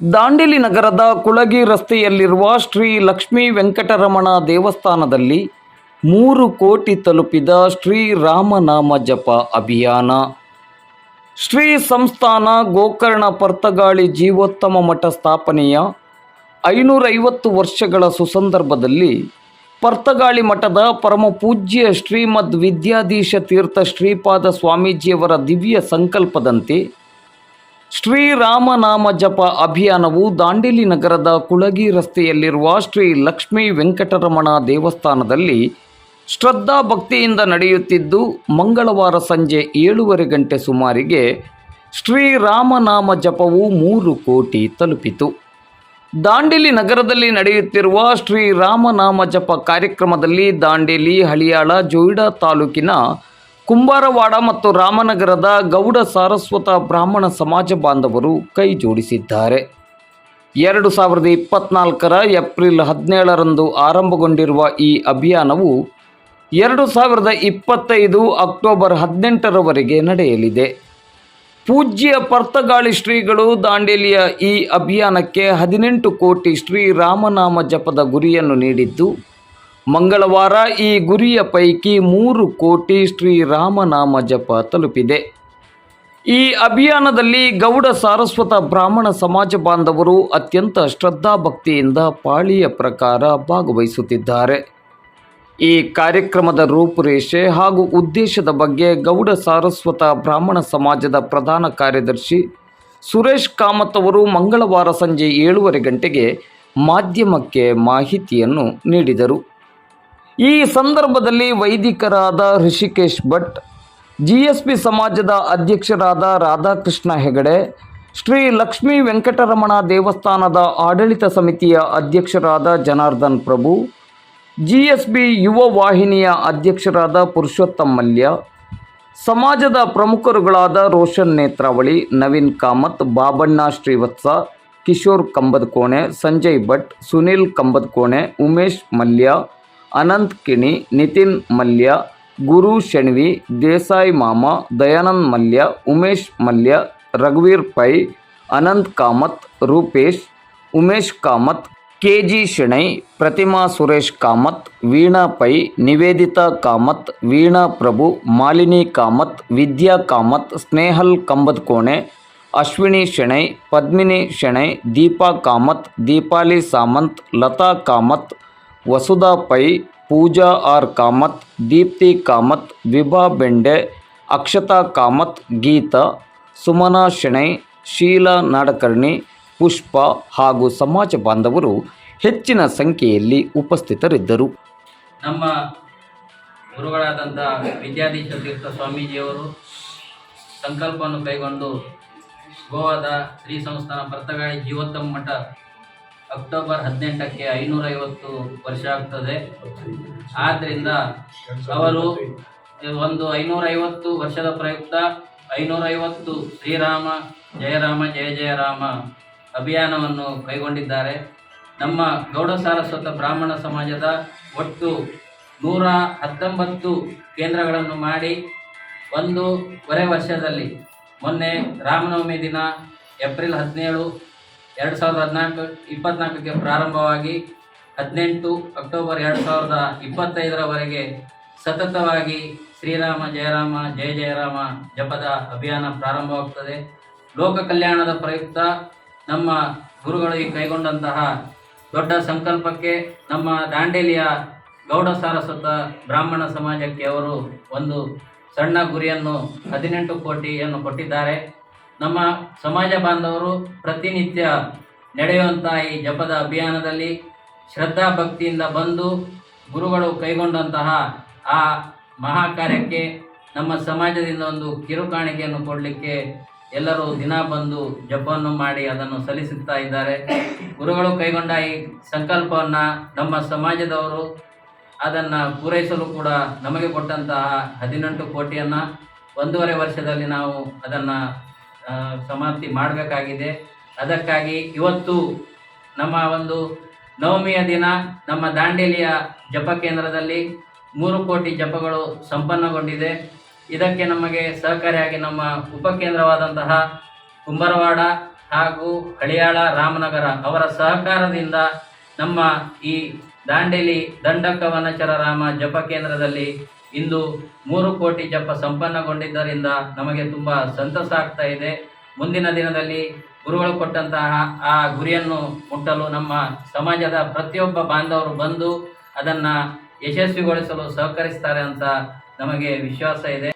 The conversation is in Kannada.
ದಾಂಡೇಲಿ ನಗರದ ಕುಳಗಿ ರಸ್ತೆಯಲ್ಲಿರುವ ಶ್ರೀ ಲಕ್ಷ್ಮೀ ವೆಂಕಟರಮಣ ದೇವಸ್ಥಾನದಲ್ಲಿ ಮೂರು ಕೋಟಿ ತಲುಪಿದ ಶ್ರೀ ರಾಮನಾಮ ಜಪ ಅಭಿಯಾನ. ಶ್ರೀ ಸಂಸ್ಥಾನ ಗೋಕರ್ಣ ಪರ್ತಗಾಳಿ ಜೀವೋತ್ತಮ ಮಠ ಸ್ಥಾಪನೆಯ ಐನೂರೈವತ್ತು ವರ್ಷಗಳ ಸುಸಂದರ್ಭದಲ್ಲಿ ಪರ್ತಗಾಳಿ ಮಠದ ಪರಮ ಪೂಜ್ಯ ಶ್ರೀಮದ್ ವಿದ್ಯಾಧೀಶ ತೀರ್ಥ ಶ್ರೀಪಾದ ಸ್ವಾಮೀಜಿಯವರ ದಿವ್ಯ ಸಂಕಲ್ಪದಂತೆ ಶ್ರೀರಾಮನಾಮ ಜಪ ಅಭಿಯಾನವು ದಾಂಡೇಲಿ ನಗರದ ಕುಳಗಿ ರಸ್ತೆಯಲ್ಲಿರುವ ಶ್ರೀ ಲಕ್ಷ್ಮೀ ವೆಂಕಟರಮಣ ದೇವಸ್ಥಾನದಲ್ಲಿ ಶ್ರದ್ಧಾ ಭಕ್ತಿಯಿಂದ ನಡೆಯುತ್ತಿದ್ದು ಮಂಗಳವಾರ ಸಂಜೆ ಏಳೂವರೆ ಗಂಟೆ ಸುಮಾರಿಗೆ ಶ್ರೀರಾಮನಾಮ ಜಪವು ಮೂರು ಕೋಟಿ ತಲುಪಿತು. ದಾಂಡೇಲಿ ನಗರದಲ್ಲಿ ನಡೆಯುತ್ತಿರುವ ಶ್ರೀರಾಮನಾಮ ಜಪ ಕಾರ್ಯಕ್ರಮದಲ್ಲಿ ದಾಂಡೇಲಿ, ಹಳಿಯಾಳ, ಜೋಯಿಡಾ ತಾಲೂಕಿನ ಕುಂಬಾರವಾಡ ಮತ್ತು ರಾಮನಗರದ ಗೌಡ ಸಾರಸ್ವತ ಬ್ರಾಹ್ಮಣ ಸಮಾಜ ಬಾಂಧವರು ಕೈ ಜೋಡಿಸಿದ್ದಾರೆ. ಎರಡು ಸಾವಿರದ ಇಪ್ಪತ್ನಾಲ್ಕರ ಏಪ್ರಿಲ್ ಹದಿನೇಳರಂದು ಆರಂಭಗೊಂಡಿರುವ ಈ ಅಭಿಯಾನವು ಎರಡು ಸಾವಿರದ ಇಪ್ಪತ್ತೈದು ಅಕ್ಟೋಬರ್ ಹದಿನೆಂಟರವರೆಗೆ ನಡೆಯಲಿದೆ. ಪೂಜ್ಯ ಪರ್ತಗಾಳಿ ಶ್ರೀಗಳು ದಾಂಡೇಲಿಯ ಈ ಅಭಿಯಾನಕ್ಕೆ ಹದಿನೆಂಟು ಕೋಟಿ ಶ್ರೀ ರಾಮನಾಮ ಜಪದ ಗುರಿಯನ್ನು ನೀಡಿದ್ದು ಮಂಗಳವಾರ ಈ ಗುರಿಯ ಪೈಕಿ ಮೂರು ಕೋಟಿ ಶ್ರೀರಾಮನಾಮ ಜಪ ತಲುಪಿದೆ. ಈ ಅಭಿಯಾನದಲ್ಲಿ ಗೌಡ ಸಾರಸ್ವತ ಬ್ರಾಹ್ಮಣ ಸಮಾಜ ಬಾಂಧವರು ಅತ್ಯಂತ ಶ್ರದ್ಧಾಭಕ್ತಿಯಿಂದ ಪಾಳಿಯ ಪ್ರಕಾರ ಭಾಗವಹಿಸುತ್ತಿದ್ದಾರೆ. ಈ ಕಾರ್ಯಕ್ರಮದ ರೂಪುರೇಷೆ ಹಾಗೂ ಉದ್ದೇಶದ ಬಗ್ಗೆ ಗೌಡ ಸಾರಸ್ವತ ಬ್ರಾಹ್ಮಣ ಸಮಾಜದ ಪ್ರಧಾನ ಕಾರ್ಯದರ್ಶಿ ಸುರೇಶ್ ಕಾಮತ್ ಅವರು ಮಂಗಳವಾರ ಸಂಜೆ ಏಳುವರೆ ಗಂಟೆಗೆ ಮಾಧ್ಯಮಕ್ಕೆ ಮಾಹಿತಿಯನ್ನು ನೀಡಿದರು. ಈ ಸಂದರ್ಭದಲ್ಲಿ ವೈದಿಕರಾದ Rishikesh Bhat G S P ಸಮಾಜದ ಅಧ್ಯಕ್ಷರಾದ ರಾಧಾಕೃಷ್ಣ ಹೆಗಡೆ, ಶ್ರೀ ಲಕ್ಷ್ಮೀ ವೆಂಕಟರಮಣ ದೇವಸ್ಥಾನದ ಆಡಳಿತ ಸಮಿತಿಯ ಅಧ್ಯಕ್ಷರಾದ Janardhan Prabhu G S B ಯುವ ವಾಹಿನಿಯ ಅಧ್ಯಕ್ಷರಾದ ಪುರುಷೋತ್ತಮ್ ಮಲ್ಯ, ಸಮಾಜದ ಪ್ರಮುಖರುಗಳಾದ ರೋಷನ್ ನೇತ್ರಾವಳಿ, ನವೀನ್ ಕಾಮತ್, ಬಾಬಣ್ಣ ಶ್ರೀವತ್ಸ, ಕಿಶೋರ್ ಕಂಬದ್ಕೋಣೆ, ಸಂಜಯ್ ಭಟ್, ಸುನಿಲ್ ಕಂಬದ್ಕೋಣೆ, ಉಮೇಶ್ ಮಲ್ಯ ಅನಂತ್ ಕಿಣಿ ನಿತಿನ್ ಮಲ್ಯ, ಗುರು ಶೆಣ್ವಿ, ದೇಸಾಯಿ ಮಾಮ, Dayanand Mallya, Umesh Mallya, ರಘುವೀರ್ Pai, Anant Kamath, Rupesh, Umesh Kamath K G Shenoy, Pratima Suresh Kamath, Veena Pai, Nivedita Kamath, Veena Prabhu, Malini Kamath, Vidya Kamath, Snehal Kambadakone, Ashwini Shenoy, Padmini Shenoy, Deepa Kamath, Deepali Samant, Lata Kamath Vasudha Pai, Pooja R Kamath, Deepti Kamath, Vibha Bende, Akshata Kamath, Geetha, Sumana Shenoy, Sheila Nadkarni, ಪುಷ್ಪ ಹಾಗೂ ಸಮಾಜ ಬಾಂಧವರು ಹೆಚ್ಚಿನ ಸಂಖ್ಯೆಯಲ್ಲಿ ಉಪಸ್ಥಿತರಿದ್ದರು. ನಮ್ಮ ಗುರುಗಳಾದಂಥ ವಿದ್ಯಾಧೀಶ ತೀರ್ಥ ಸ್ವಾಮೀಜಿಯವರು ಸಂಕಲ್ಪವನ್ನು ಕೈಗೊಂಡು ಗೋವಾದ ಶ್ರೀ ಸಂಸ್ಥಾನ ಭರ್ತಗಾಳಿ ಜೀವೋತ್ತಮ ಮಠ ಅಕ್ಟೋಬರ್ ಹದಿನೆಂಟಕ್ಕೆ ಐನೂರೈವತ್ತು ವರ್ಷ ಆಗ್ತದೆ. ಆದ್ದರಿಂದ ಅವರು ಒಂದು ಐನೂರೈವತ್ತು ವರ್ಷದ ಪ್ರಯುಕ್ತ ಐನೂರೈವತ್ತು ಶ್ರೀರಾಮ, ಜಯರಾಮ, ಜಯ ಜಯರಾಮ ಅಭಿಯಾನವನ್ನು ಕೈಗೊಂಡಿದ್ದಾರೆ. ನಮ್ಮ ಗೌಡ ಸಾರಸ್ವತ ಬ್ರಾಹ್ಮಣ ಸಮಾಜದ ಒಟ್ಟು ನೂರ ಹತ್ತೊಂಬತ್ತು ಕೇಂದ್ರಗಳನ್ನು ಮಾಡಿ ಒಂದೂವರೆ ವರ್ಷದಲ್ಲಿ ಮೊನ್ನೆ ರಾಮನವಮಿ ದಿನ ಏಪ್ರಿಲ್ ಹದಿನೇಳು ಎರಡು ಸಾವಿರದ ಹದಿನಾಲ್ಕು, ಇಪ್ಪತ್ನಾಲ್ಕಕ್ಕೆ ಪ್ರಾರಂಭವಾಗಿ ಹದಿನೆಂಟು ಅಕ್ಟೋಬರ್ ಎರಡು ಸಾವಿರದ ಇಪ್ಪತ್ತೈದರವರೆಗೆ ಸತತವಾಗಿ ಶ್ರೀರಾಮ ಜಯರಾಮ, ಜಯ ಜಯರಾಮ ಜಪದ ಅಭಿಯಾನ ಪ್ರಾರಂಭವಾಗುತ್ತದೆ ಲೋಕ ಕಲ್ಯಾಣದ ಪ್ರಯುಕ್ತ ನಮ್ಮ ಗುರುಗಳು ಈ ಕೈಗೊಂಡಂತಹ ದೊಡ್ಡ ಸಂಕಲ್ಪಕ್ಕೆ ನಮ್ಮ ದಾಂಡೇಲಿಯ ಗೌಡ ಸಾರಸ್ವತ ಬ್ರಾಹ್ಮಣ ಸಮಾಜಕ್ಕೆ ಅವರು ಒಂದು ಸಣ್ಣ ಗುರಿಯನ್ನು ಹದಿನೆಂಟು ಕೋಟಿಯನ್ನು ಕೊಟ್ಟಿದ್ದಾರೆ. ನಮ್ಮ ಸಮಾಜ ಬಾಂಧವರು ಪ್ರತಿನಿತ್ಯ ನಡೆಯುವಂಥ ಈ ಜಪದ ಅಭಿಯಾನದಲ್ಲಿ ಶ್ರದ್ಧಾ ಭಕ್ತಿಯಿಂದ ಬಂದು ಗುರುಗಳು ಕೈಗೊಂಡಂತಹ ಆ ಮಹಾ ಕಾರ್ಯಕ್ಕೆ ನಮ್ಮ ಸಮಾಜದಿಂದ ಒಂದು ಕಿರುಕಾಣಿಕೆಯನ್ನು ಕೊಡಲಿಕ್ಕೆ ಎಲ್ಲರೂ ದಿನ ಬಂದು ಜಪವನ್ನು ಮಾಡಿ ಅದನ್ನು ಸಲ್ಲಿಸುತ್ತಾ ಇದ್ದಾರೆ. ಗುರುಗಳು ಕೈಗೊಂಡ ಈ ಸಂಕಲ್ಪವನ್ನು ನಮ್ಮ ಸಮಾಜದವರು ಅದನ್ನು ಪೂರೈಸಲು ಕೂಡ ನಮಗೆ ಕೊಟ್ಟಂತಹ ಹದಿನೆಂಟು ಕೋಟಿಯನ್ನು ಒಂದೂವರೆ ವರ್ಷದಲ್ಲಿ ನಾವು ಅದನ್ನು ಸಮಾಪ್ತಿ ಮಾಡಬೇಕಾಗಿದೆ. ಅದಕ್ಕಾಗಿ ಇವತ್ತು ನಮ್ಮ ಒಂದು ನವಮಿಯ ದಿನ ನಮ್ಮ ದಾಂಡೇಲಿಯ ಜಪ ಕೇಂದ್ರದಲ್ಲಿ ಮೂರು ಕೋಟಿ ಜಪಗಳು ಸಂಪನ್ನಗೊಂಡಿದೆ. ಇದಕ್ಕೆ ನಮಗೆ ಸಹಕಾರಿಯಾಗಿ ನಮ್ಮ ಉಪಕೇಂದ್ರವಾದಂತಹ ಕುಂಬರವಾಡ ಹಾಗೂ ಹಳಿಯಾಳ ರಾಮನಗರ ಅವರ ಸಹಕಾರದಿಂದ ನಮ್ಮ ಈ ದಾಂಡೇಲಿ ದಂಡಕ ವನಚರ ರಾಮ ಜಪ ಕೇಂದ್ರದಲ್ಲಿ ಇಂದು ಮೂರು ಕೋಟಿ ಜಪ ಸಂಪನ್ನಗೊಂಡಿದ್ದರಿಂದ ನಮಗೆ ತುಂಬ ಸಂತಸ ಆಗ್ತಾ ಇದೆ. ಮುಂದಿನ ದಿನದಲ್ಲಿ ಗುರುಗಳು ಕೊಟ್ಟಂತಹ ಆ ಗುರಿಯನ್ನು ಮುಟ್ಟಲು ನಮ್ಮ ಸಮಾಜದ ಪ್ರತಿಯೊಬ್ಬ ಬಾಂಧವರು ಬಂದು ಅದನ್ನು ಯಶಸ್ವಿಗೊಳಿಸಲು ಸಹಕರಿಸ್ತಾರೆ ಅಂತ ನಮಗೆ ವಿಶ್ವಾಸ ಇದೆ.